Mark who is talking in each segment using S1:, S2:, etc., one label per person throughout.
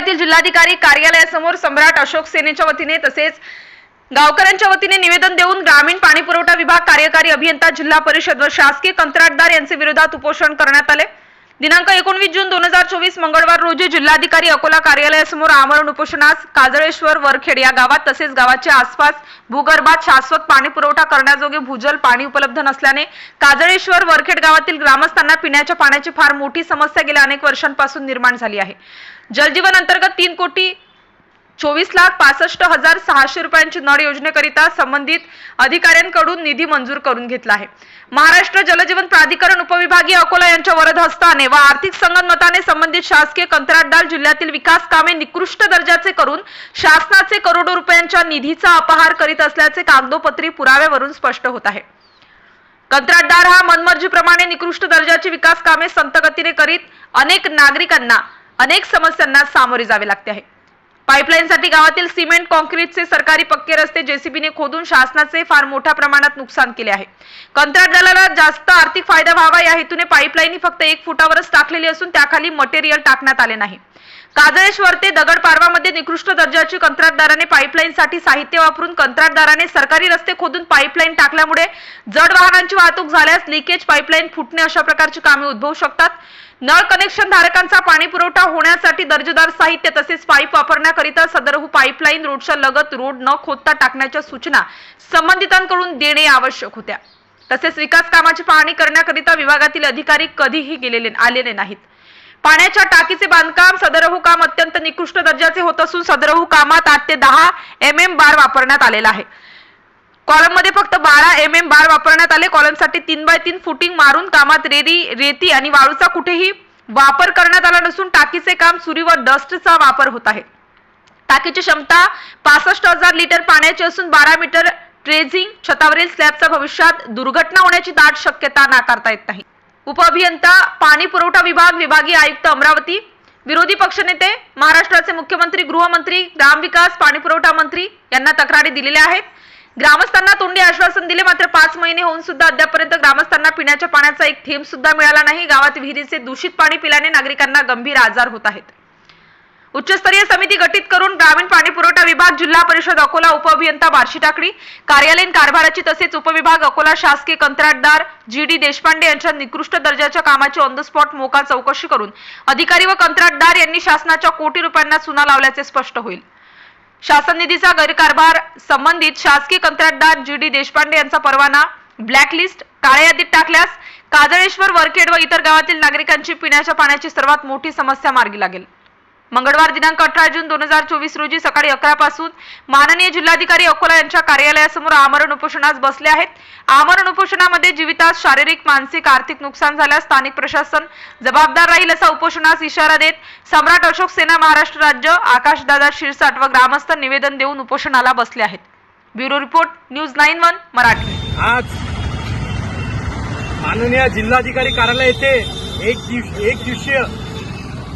S1: येथील जिल्हाधिकारी कार्यालयासमोर सम्राट अशोक सेनेच्या वतीने तसेच गावकऱ्यांच्या वतीने निवेदन देऊन ग्रामीण पाणी पुरवठा विभाग कार्यकारी अभियंता जिल्हा परिषद व शासकीय कंत्राटदार यांचे विरोधात उपोषण करण्यात आले. दिनांक एकोणवीस जून दोन हजार चोवीस मंगळवार रोजी जिल्हाधिकारी अकोला कार्यालयासमोर आमरण उपोषणास काजळेश्वर वरखेड या गावात तसेच गावाच्या आसपास भूगर्भात शाश्वत पाणी पुरवठा करण्याजोगे भूजल पाणी उपलब्ध नसल्याने काजळेश्वर वरखेड गावातील ग्रामस्थांना पिण्याच्या पाण्याची फार मोठी समस्या गेल्या अनेक वर्षांपासून निर्माण झाली आहे. जलजीवन अंतर्गत तीन कोटी चोवीस लाख पासष्ट हजार सहाशे रुपयांची नळ योजनेकरिता संबंधित अधिकाऱ्यांकडून निधी मंजूर करून घेतला आहे. महाराष्ट्र जलजीवन प्राधिकरण उपविभागीय अकोला यांच्या वरद हस्ताने व आर्थिक संगनमताने संबंधित शासकीय कंत्राटदार जिल्ह्यातील विकास कामे निकृष्ट दर्जाचे करून शासनाचे करोडो रुपयांच्या निधीचा अपहार करीत असल्याचे कागदोपत्री पुराव्यावरून स्पष्ट होत आहे. कंत्राटदार हा मनमर्जीप्रमाणे निकृष्ट दर्जाची विकास कामे संतगतीने करीत अनेक नागरिकांना अनेक समस्यांना सामोरे जावे लागते आहे. पाईपलाईनसाठी गावातील सिमेंट कॉन्क्रीटचे सरकारी पक्के रस्ते जेसीबीने खोदून शासनाचे फार मोठ्या प्रमाणात नुकसान केले आहे. कंत्राटदाराला जास्त आर्थिक फायदा व्हावा या हेतूने पाईपलाईन ही फक्त एक फुटावरच टाकलेली असून त्याखाली मटेरियल टाकण्यात आले नाही. काजळेश्वर ते दगड पारवामध्ये निकृष्ट दर्जाची कंत्राटदाराने पाईपलाईनसाठी साहित्य वापरून कंत्राटदाराने सरकारी रस्ते खोदून पाईपलाईन टाकल्यामुळे जड वाहनांची वाहतूक झाल्यास लिकेज पाईपलाईन फुटणे अशा प्रकारची कामे उद्भवू शकतात. नळ कनेक्शन धारकांचा पाणी पुरवठा होण्यासाठी दर्जेदार साहित्य तसेच पाईप वापरण्याकरिता सदरहू हो पाईपलाईन रोडच्या लगत रोड न खोदता टाकण्याच्या सूचना संबंधितांकडून देणे आवश्यक होत्या. तसेच विकास कामाची पाहणी करण्याकरिता विभागातील अधिकारी कधीही गेलेले आलेले नाहीत. पाण्याच्या टाकीचे बांधकाम सदरहू हो काम अत्यंत निकृष्ट दर्जाचे होत असून सदरहू हो कामात आठ ते दहा एम एम बार वापरण्यात आलेला आहे. कॉलममध्ये फक्त बारा एम एम बार वापरण्यात आले. कॉलमसाठी तीन बाय तीन फुटिंग मारून कामात रेती रेती आणि वाळूचा कुठेही वापर करण्यात आला नसून टाकीचे काम सुरी व डस्टचा वापर होत आहे. टाकीची क्षमता पासष्ट हजार लिटर पाण्याची असून बारा मीटर ट्रेझिंग छतावरील स्लॅबचा भविष्यात दुर्घटना होण्याची दाट शक्यता नाकारता येत नाही. उपअभियंता पाणी पुरवठा विभाग विभागीय आयुक्त अमरावती विरोधी पक्षनेते महाराष्ट्राचे मुख्यमंत्री गृहमंत्री ग्रामविकास पाणी पुरवठा मंत्री यांना तक्रारी दिलेल्या आहेत. ग्रामस्थांना तोंडी आश्वासन दिले. मात्र पाच महिने होऊन सुद्धा अद्यापर्यंत ग्रामस्थांना पिण्याच्या पाण्याचा एक थेंब सुद्धा मिळाला नाही. गावात विहिरीचे दूषित पाणी पिल्याने नागरिकांना गंभीर आजार होत आहेत. उच्चस्तरीय समिती गठीत करून ग्रामीण पाणी पुरवठा विभाग जिल्हा परिषद अकोला उपअभियंता बार्शी टाकळी कार्यालयीन कारभाराची तसेच उपविभाग अकोला शासकीय कंत्राटदार जी डी देशपांडे यांच्या निकृष्ट दर्जाच्या कामाची ऑन द स्पॉट मोका चौकशी करून अधिकारी व कंत्राटदार यांनी शासनाच्या कोटी रुपयांना चुना लावल्याचे स्पष्ट होईल. शासन निधीचा गैरकारभार संबंधित शासकीय कंत्राटदार जी डी देशपांडे यांचा परवाना ब्लॅकलिस्ट काळ्या यादीत टाकल्यास काजळेश्वर वरखेड व इतर गावातील नागरिकांची पिण्याच्या पाण्याची सर्वात मोठी समस्या मार्गी लागेल. मंगळवार दिनांक अठरा जून दोन हजार चोवीस रोजी सकाळी अकरा पासून माननीय जिल्हाधिकारी अकोला यांच्या कार्यालयासमोर आमरण उपोषणास बसले आहेत. आमरण उपोषणामध्ये जीवितास शारीरिक मानसिक आर्थिक नुकसान झाल्यास स्थानिक प्रशासन जबाबदार राहील असा उपोषणास इशारा देत सम्राट अशोक सेना महाराष्ट्र राज्य आकाशदादा शिरसाट व ग्रामस्थ निवेदन देऊन उपोषणाला बसले आहेत. Bureau report news nine one Marathi.
S2: आज माननीय जिल्हाधिकारी कार्यालय येथे एक दिवस एक दिवसीय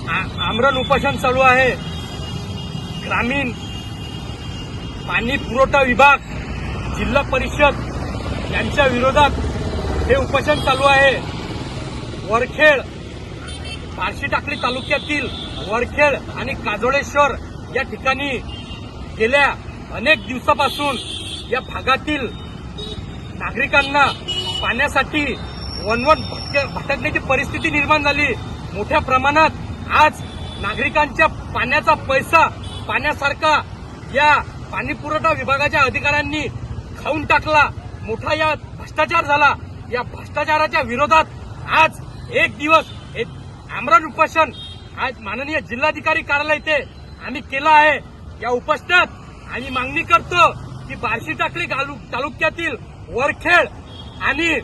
S2: आमरण उपोषण चालू आहे. ग्रामीण पाणी पुरवठा विभाग जिल्हा परिषद यांच्या विरोधात हे उपोषण चालू आहे. वरखेड बार्शी टाकळी तालुक्यातील वरखेड आणि काजोळेश्वर या ठिकाणी गेल्या अनेक दिवसापासून या भागातील नागरिकांना पाण्यासाठी वनवन भटक भटकण्याची परिस्थिती निर्माण झाली. मोठ्या प्रमाणात आज नागरिकांच्या पाण्याचा पैसा पाण्यासारखा या पाणी पुरवठा विभागाच्या अधिकाऱ्यांनी खाऊन टाकला. मोठा या भ्रष्टाचार झाला. या भ्रष्टाचाराच्या विरोधात आज एक दिवस एक आमरण उपोषण आज माननीय जिल्हाधिकारी कार्यालय इथे आम्ही केलं आहे. या उपोषणात आम्ही मागणी करतो की बार्शी टाकळी तालुक्यातील वरखेड आणि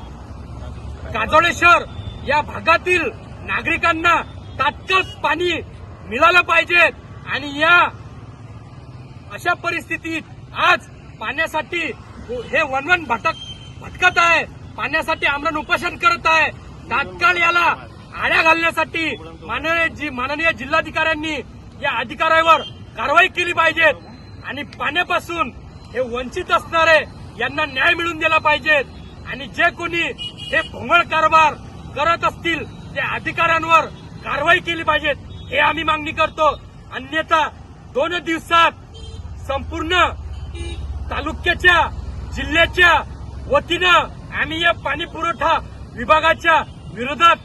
S2: काजोळेश्वर या भागातील नागरिकांना तात्काळ पाणी मिळालं पाहिजे. आणि या अशा परिस्थितीत आज पाण्यासाठी हे वनवन भटक भटकत आहे. पाण्यासाठी आमरण उपोषण करत आहे. तात्काळ याला आळ्या घालण्यासाठी माननीय माननीय जिल्हाधिकाऱ्यांनी या अधिकाऱ्यावर कारवाई केली पाहिजे. आणि पाण्यापासून हे वंचित असणारे यांना न्याय मिळवून दिला पाहिजे. आणि जे कोणी हे भोंगळ कारभार करत असतील त्या अधिकाऱ्यांवर कारवाई केली पाहिजेत हे आम्ही मागणी करतो. अन्यथा दोन दिवसात संपूर्ण तालुक्याच्या जिल्ह्याच्या वतीनं आम्ही या पाणी पुरवठा विभागाच्या विरोधात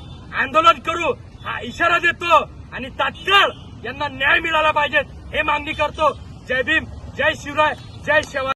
S2: आंदोलन करू हा इशारा देतो आणि तात्काळ यांना न्याय मिळाला पाहिजे हे मागणी करतो. जय भीम जय शिवराय जय शेवा